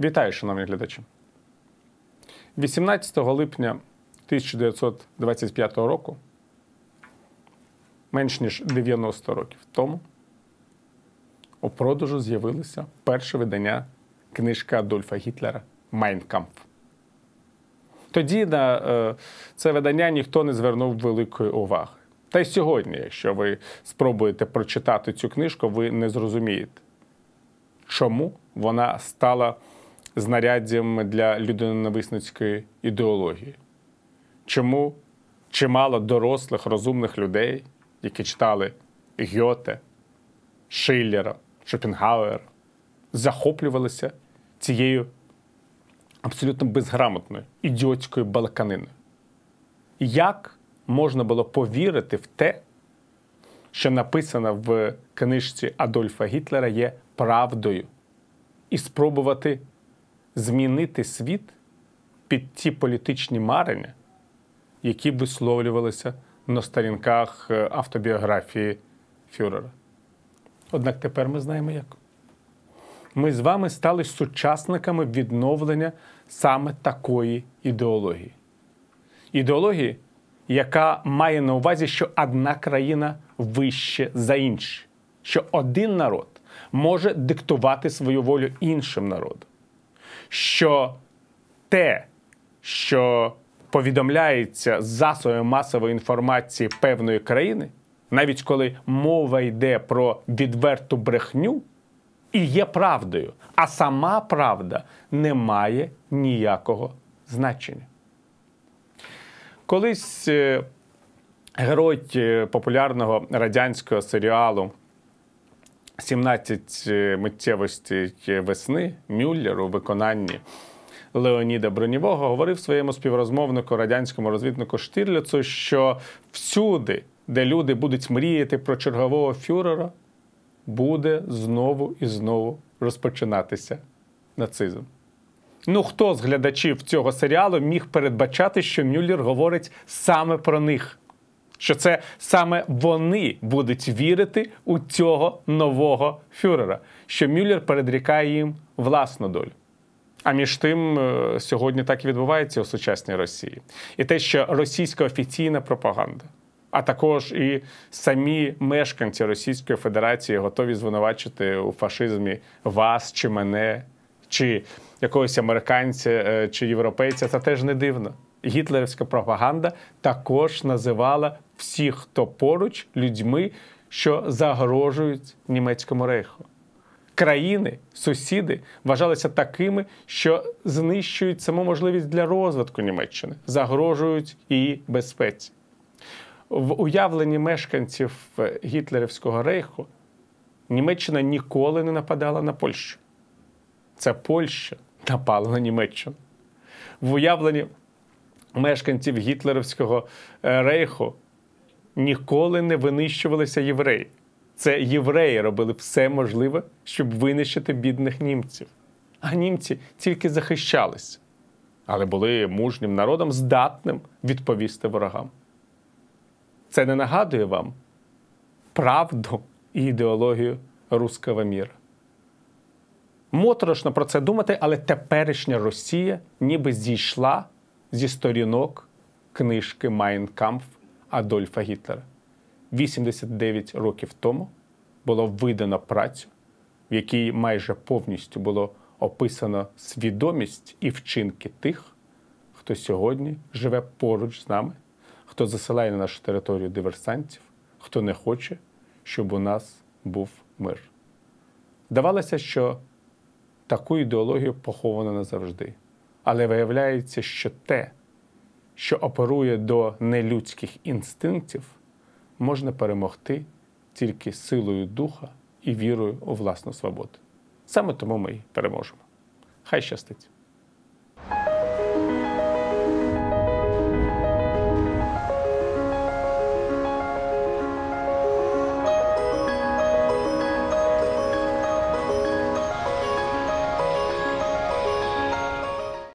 Вітаю, шановні глядачі. 18 липня 1925 року, менш ніж 90 років тому, у продажу з'явилося перше видання книжки Адольфа Гітлера Майнкамп. Тоді на е, це видання ніхто не звернув великої уваги. Та й сьогодні, якщо ви спробуєте прочитати цю книжку, ви не зрозумієте, чому вона стала знаряддям для людиноненависницької ідеології. Чому чимало дорослих, розумних людей, які читали Гьоте, Шиллера, Шопенгауера, захоплювалися цією абсолютно безграмотною ідіотською балаканиною. Як можна було повірити в те, що написано в книжці Адольфа Гітлера є правдою, і спробувати змінити світ під ті політичні марення, які висловлювалися на сторінках е, автобіографії Фюрера. Однак тепер ми знаємо як. Ми з вами стали сучасниками відновлення саме такої ідеології. Ідеології, яка має на увазі, що одна країна вище за інші, що один народ може диктувати свою волю іншим народам. Що те, що повідомляється засобами масової інформації певної країни, навіть коли мова йде про відверту брехню, і є правдою, а сама правда не має ніякого значення. Колись е, герой е, популярного радянського серіалу 17 е, миттєвостей весни Мюллер у виконанні Леоніда Бронєвого говорив своєму співрозмовнику радянському розвіднику Штирліцу, що всюди, де люди будуть мріяти про чергового фюрера, буде знову і знову розпочинатися нацизм. Ну, хто з глядачів цього серіалу міг передбачати, що Мюллер говорить саме про них? що це саме вони будуть вірити у цього нового фюрера, що Мюллер передрікає їм власну долю. А між тим, е, сьогодні так і відбувається у сучасній Росії. І те, що російська офіційна пропаганда, а також і самі мешканці Російської Федерації готові звинувачити у фашизмі вас чи мене, чи якогось американця е, чи європейця, це теж не дивно. Гітлерівська пропаганда також називала всіх, хто поруч, людьми, що загрожують німецькому рейху. Країни, сусіди вважалися такими, що знищують саму можливість для розвитку Німеччини, загрожують її безпеці. В уявленні мешканців Гітлерівського рейху Німеччина ніколи не нападала на Польщу. Це Польща напала на Німеччину. В уявленні мешканців Гітлерівського е, рейху ніколи не винищувалися євреї. Це євреї робили все можливе, щоб винищити бідних німців. А німці тільки захищалися, але були мужнім народом, здатним відповісти ворогам. Це не нагадує вам правду і ідеологію руского міра. Моторошно про це думати, але теперішня Росія ніби зійшла зі сторінок книжки Майнкамф Адольфа Гітлера. 89 років тому було видано працю, в якій майже повністю було описано свідомість і вчинки тих, хто сьогодні живе поруч з нами, хто засилає на нашу територію диверсантів, хто не хоче, щоб у нас був мир. Здавалося, що таку ідеологію поховано назавжди. Але виявляється, що те, що оперує до нелюдських інстинктів, можна перемогти тільки силою духа і вірою у власну свободу. Саме тому ми й переможемо. Хай щастить!